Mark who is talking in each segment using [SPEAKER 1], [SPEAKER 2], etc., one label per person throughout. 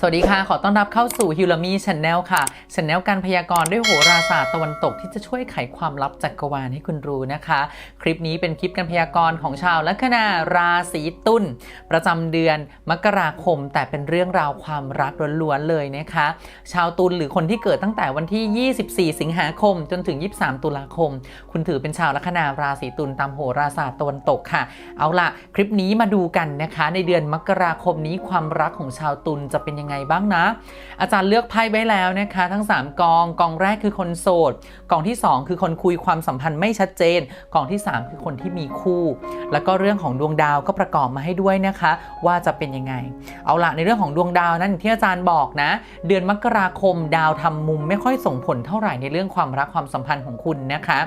[SPEAKER 1] สวัสดีค่ะ ขอต้อนรับเข้าสู่ฮิลามีช n แนลค่ะช n แนลการพยากรณ์ด้วยโหราศาสตร์ตะวันตกที่จะช่วยไขความลับจักรวาลให้คุณรู้นะคะ คลิปนี้เป็นคลิปการพยากรณ์ของชาวลัคนาราศีตุลประจำเดือนมกราคม แต่เป็นเรื่องราวความรักล้วนๆเลยนะคะ ชาวตุลหรือคนที่เกิดตั้งแต่วันที่ 24 สิงหาคม จนถึง 23 ตุลาคม คุณถือเป็นชาวลัคนาราศีตุลตามโหราศาสตร์ตะวันตกค่ะ เอาล่ะ คลิปนี้มาดูกันนะคะ ในเดือนมกราคมนี้ความรักของชาวตุลจะเป็นยังไงบ้างนะ อาจารย์เลือกไพ่ไว้แล้วนะคะ ทั้ง 3 กองกองแรกคือคนโสด กองที่ 2 คือคนคุยความสัมพันธ์ไม่ชัดเจน กองที่ 3 คือคนที่มีคู่ แล้วก็เรื่องของดวงดาวก็ประกอบมาให้ด้วยนะคะ ว่าจะเป็นยังไง เอาละในเรื่องของดวงดาวนั้นที่อาจารย์บอกนะ เดือนมกราคมดาวทำมุมไม่ค่อยส่งผลเท่าไหร่ในเรื่องความรักความสัมพันธ์ของคุณนะคะ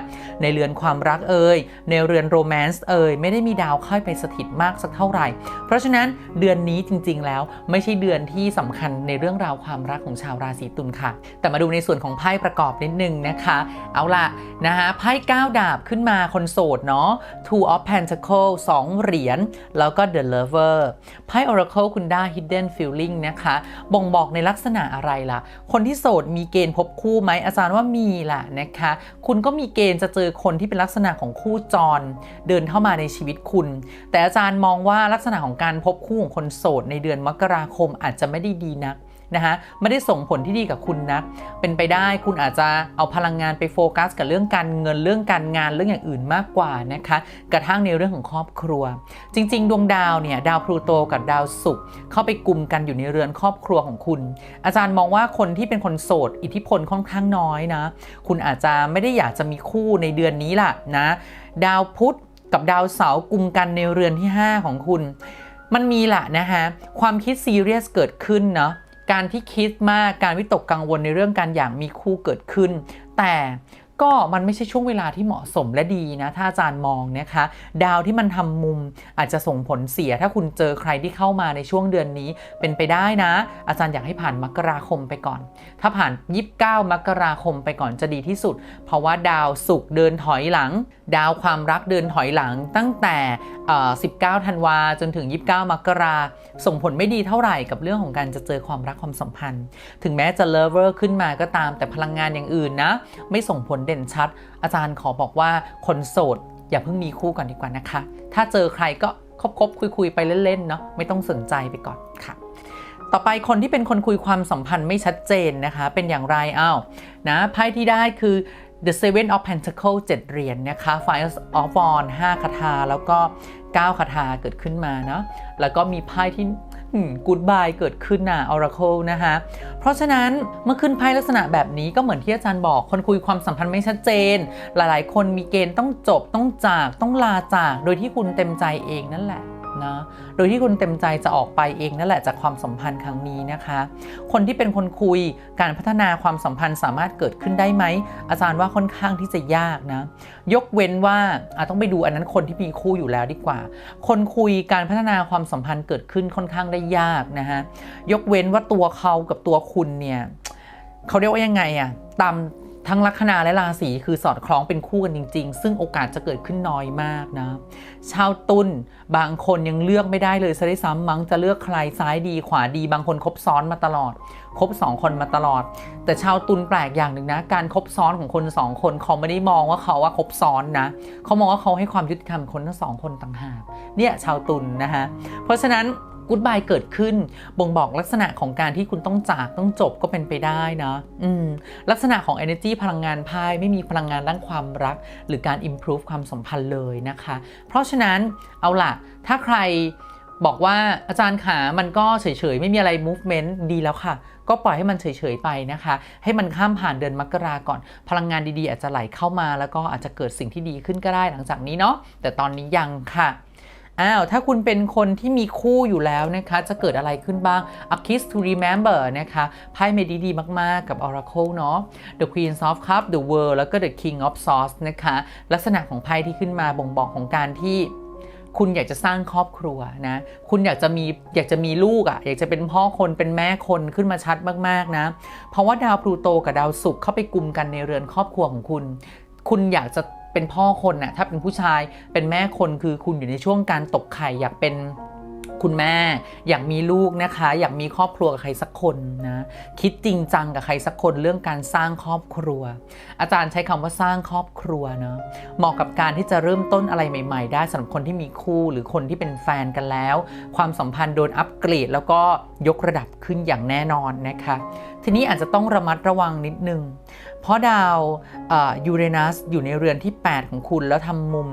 [SPEAKER 1] ในเรือนความรักเอ่ยในเรือนโรแมนต์เอ่ยไม่ได้มีดาวเข้าไปสถิตมากสักเท่าไหร่ เพราะฉะนั้นเดือนนี้จริง ๆ แล้วไม่ใช่เดือนที่สำคัญในเรื่องราวความรักของชาวราศีตุลค่ะ แต่มาดูในส่วนของไพ่ประกอบนิดนึงนะคะ เอาล่ะนะคะไพ่9ดาบขึ้นมาคนโสดเนาะ Two of Pentacles 2เหรียญแล้วก็ The Lover ไพ่ Oracle คุณได้ Hidden Feeling นะคะ บ่งบอกในลักษณะอะไรล่ะ คนที่โสดมีเกณฑ์พบคู่ไหมอาจารย์ว่ามีล่ะนะคะ คุณก็มีเกณฑ์จะเจอคนที่เป็นลักษณะของคู่จร เดินเข้ามาในชีวิตคุณ แต่อาจารย์มองว่าลักษณะของการพบคู่ของคนโสดในเดือนมกราคมอาจจะไม่ได้ดีนักนะคะไม่ได้ส่งผลที่ดีกับคุณนะ เป็นไปได้คุณอาจจะเอาพลังงานไปโฟกัส กับเรื่องการเงินเรื่องการงานเรื่องอย่างอื่นมากกว่านะคะ กระทั่งในเรื่องของครอบครัว จริง ๆ ดวงดาวเนี่ยดาวพลูโตกับดาวศุกร์เข้าไปกลุ่มกันอยู่ในเรือนครอบครัวของคุณ อาจารย์มองว่าคนที่เป็นคนโสด อิทธิพลค่อนข้างน้อยนะ คุณอาจจะไม่ได้อยากจะมีคู่ในเดือนนี้ล่ะนะ ดาวพุธกับดาวเสาร์กลุ่มกันในเรือนที่ 5 ของคุณ มันมีแหละนะคะความคิดซีเรียสเกิดขึ้นเนาะการที่คิดมากการวิตกกังวลในเรื่องการอย่างมีคู่เกิดขึ้น แต่ ก็มันไม่ใช่ช่วงเวลาที่เหมาะสมและดีนะ ถ้าอาจารย์มองนะคะ ดาวที่มันทำมุมอาจจะส่งผลเสีย ถ้าคุณเจอใครที่เข้ามาในช่วงเดือนนี้เป็นไปได้นะ อาจารย์อยากให้ผ่านมกราคมไปก่อน ถ้าผ่าน 29 มกราคมไปก่อนจะดีที่สุด เพราะว่าดาวศุกร์เดินถอยหลัง ดาวความรักเดินถอยหลังตั้งแต่ 19 ธันวาจนถึง 29 มกราส่งผลไม่ดีเท่าไหร่กับเรื่องของการจะเจอความรักความสัมพันธ์ ถึงแม้จะเลเวอร์ขึ้นมาก็ตามแต่พลังงานอย่างอื่นนะ ไม่ส่งผลด่นชัด อาจารย์ขอบอกว่าคนโสด อย่าเพิ่งมีคู่ก่อนดีกว่านะคะ ถ้าเจอใครก็คบๆคุยๆไปเล่นๆเนาะไม่ต้องสนใจไปก่อนค่ะ ต่อไปคนที่เป็นคนคุยความสัมพันธ์ไม่ชัดเจนนะคะ เป็นอย่างไรอ้าวนะไพ่ที่ได้คือ The Seven of Pentacles 7เหรียญนนะคะ Five of Wands 5คาถาแล้วก็ 9คาถาเกิดขึ้นมาเนาะแล้วก็มีไพ่ที่ กูดบายเกิดขึ้นน่ะ Oracle นะคะเพราะฉะนั้นเมื่อขึ้นไพ่ลักษณะแบบนี้ก็เหมือนที่อาจารย์บอกคนคุยความสัมพันธ์ไม่ชัดเจน หลายๆ คนมีเกณฑ์ต้องจบต้องจากต้องลาจาก โดยที่คุณเต็มใจเองนั่นแหละ นะ โดยที่คุณเต็มใจจะออกไปเองนั่นแหละจากความสัมพันธ์ครั้งนี้นะคะ คนที่เป็นคนคุยการพัฒนาความสัมพันธ์สามารถเกิดขึ้นได้ไหม อาจารย์ว่าค่อนข้างที่จะยากนะ ยกเว้นว่าอาต้องไปดูอันนั้นคนที่มีคู่อยู่แล้วดีกว่า คนคุยการพัฒนาความสัมพันธ์เกิดขึ้นค่อนข้างได้ยากนะฮะ ยกเว้นว่าตัวเขากับตัวคุณเนี่ยเขาเรียกว่ายังไงอะตาม ทั้งลัคนาและราศีคือสอดคล้องเป็นคู่กันจริง ๆ ซึ่งโอกาสจะเกิดขึ้นน้อยมากนะ ชาวตุลบางคนยังเลือกไม่ได้เลยซะด้วยซ้ำมั้งจะเลือกใครซ้ายดีขวาดี บางคนคบซ้อนมาตลอด คบสองคนมาตลอด แต่ชาวตุลแปลกอย่างหนึ่งนะ การคบซ้อนของคนสองคนเขาไม่ได้มองว่าเขาว่าคบซ้อนนะ เขามองว่าเขาให้ความยุติธรรมคนทั้งสองคนต่างหากเนี่ยชาวตุลนะคะเพราะฉะนั้น กู๊ดบายเกิดขึ้น บ่งบอกลักษณะของการที่คุณต้องจากต้องจบก็เป็นไปได้นะอืมลักษณะของ energy พลังงานไพ่ไม่มีพลังงานด้านความรัก หรือการ improve ความสัมพันธ์เลยนะคะ เพราะฉะนั้นเอาล่ะ ถ้าใครบอกว่าอาจารย์ขามันก็เฉยๆ ไม่มีอะไร movement ดีแล้วค่ะ ก็ปล่อยให้มันเฉยๆ ไปนะคะ ให้มันข้ามผ่านเดือนมกราก่อน พลังงานดีๆ อาจจะไหลเข้ามา แล้วก็อาจจะเกิดสิ่งที่ดีขึ้นก็ได้หลังจากนี้เนาะแต่ตอนนี้ยังค่ะ อ้าวถ้าคุณเป็นคนที่มีคู่อยู่แล้วนะคะ จะเกิดอะไรขึ้นบ้าง A Kiss to Remember นะคะไพ่เมดีดีมาก ๆ กับ Oracle เนาะ The Queen of Cups The World แล้วก็ The King of Swords นะคะ ลักษณะของไพ่ที่ขึ้นมาบ่งบอกของการที่คุณอยากจะสร้างครอบครัวนะ คุณอยากจะมีอยากจะมีลูกอะ่ะ อยากจะเป็นพ่อคนเป็นแม่คนขึ้นมาชัดมากๆนะ เพราะว่าดาวพลูโตกับดาวศุกร์เข้าไปกลุ่มกันในเรือนครอบครัวของคุณ คุณอยากจะ เป็นพ่อคนน่ะถ้าเป็นผู้ชายเป็นแม่คนคือคุณอยู่ในช่วงการตกไข่อยากเป็นคุณแม่อยากมีลูกนะคะ อยากมีครอบครัวกับใครสักคนนะ คิดจริงจังกับใครสักคนเรื่องการสร้างครอบครัว อาจารย์ใช้คำว่าสร้างครอบครัวเนาะเหมาะกับการที่จะเริ่มต้นอะไรใหม่ ๆ ได้สำหรับคนที่มีคู่หรือคนที่เป็นแฟนกันแล้ว ความสัมพันธ์โดนอัปเกรด แล้วก็ยกระดับขึ้นอย่างแน่นอนนะคะ ทีนี้อาจจะต้องระมัดระวังนิดนึงเพราะดาวยูเรนัสอยู่ในเรือนที่ 8 ของคุณแล้วทำมุม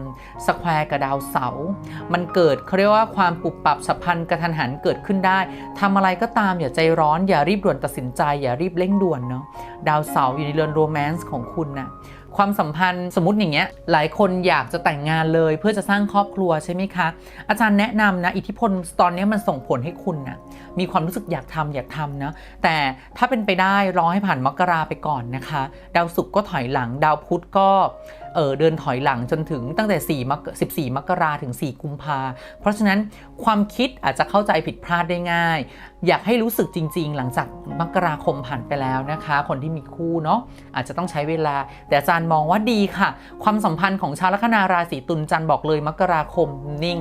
[SPEAKER 1] สแควร์กับดาวเสาร์มันเกิดเขาเรียกว่าความปุบปับสัมพันธ์กระทันหันเกิดขึ้นได้ทำอะไรก็ตามอย่าใจร้อนอย่ารีบด่วนตัดสินใจ อย่ารีบเร่งด่วนเนาะดาวเสาร์อยู่ในเรือนโรแมนซ์ของคุณนะ ความสัมพันธ์สมมติอย่างเงี้ยหลายคนอยากจะแต่งงานเลย เพื่อจะสร้างครอบครัวใช่ไหมคะ อาจารย์แนะนำนะอิทธิพลตอนนี้มันส่งผลให้คุณนะมีความรู้สึกอยากทำอยากทำนะแต่ถ้าเป็นไปได้รอให้ผ่านมกราไปก่อนนะคะ ดาวศุกร์ก็ถอยหลังดาวพุธก็เออเดินถอยหลังจนถึงตั้งแต่ 4 มก14 มกราถึง 4 กุมภาเพราะฉะนั้นความคิดอาจจะเข้าใจผิดพลาดได้ง่าย อยากให้รู้สึกจริง ๆ หลังจากมกราคมผ่านไปแล้วนะคะ คนที่มีคู่เนาะอาจจะต้องใช้เวลา แต่อาจารย์มองว่าดีค่ะ ความสัมพันธ์ของชาวลัคนาราศีตุลจันบอกเลยมกราคมนิ่ง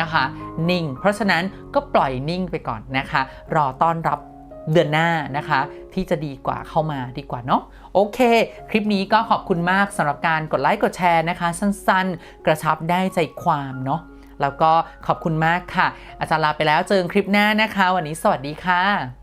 [SPEAKER 1] นะคะ นิ่ง เพราะฉะนั้นก็ปล่อยนิ่งไปก่อนนะคะ รอต้อนรับ เดือนหน้านะคะ ที่จะดีกว่าเข้ามาดีกว่าเนาะโอเค คลิปนี้ก็ขอบคุณมากสำหรับการกดไลค์กดแชร์นะคะ สั้นๆ กระชับได้ใจความเนาะแล้วก็ขอบคุณมากค่ะ อาจารย์ลาไปแล้วเจอกันคลิปหน้านะคะ วันนี้สวัสดีค่ะ